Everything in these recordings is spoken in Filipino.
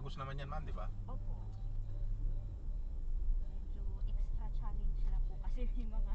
Ubus naman yan ma'am, di ba? Opo. Medyo extra challenge lang po kasi may mga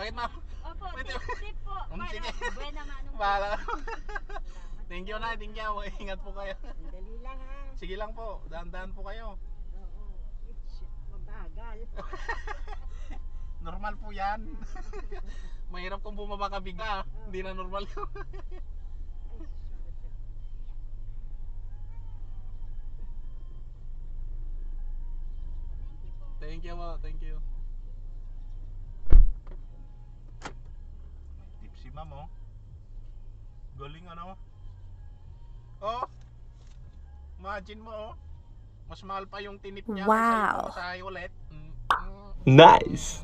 bakit ma'am? Opo, tip, tip po. Um, Para sige. buena manong. Salamat thank you na, thank you. Ingat po kayo. Dali lang ha. Sige lang po, dahan-dahan po kayo. Oo. It's mabagal. Normal po yan. Mahirap kung bumaba ka bigla. Hindi na normal yun. Thank you po. Thank you oh. Galing ano. Oh. Imagine mo oh. Mas mahal pa yung tinip niya Wow. yung ulit. Mm, mm. Nice.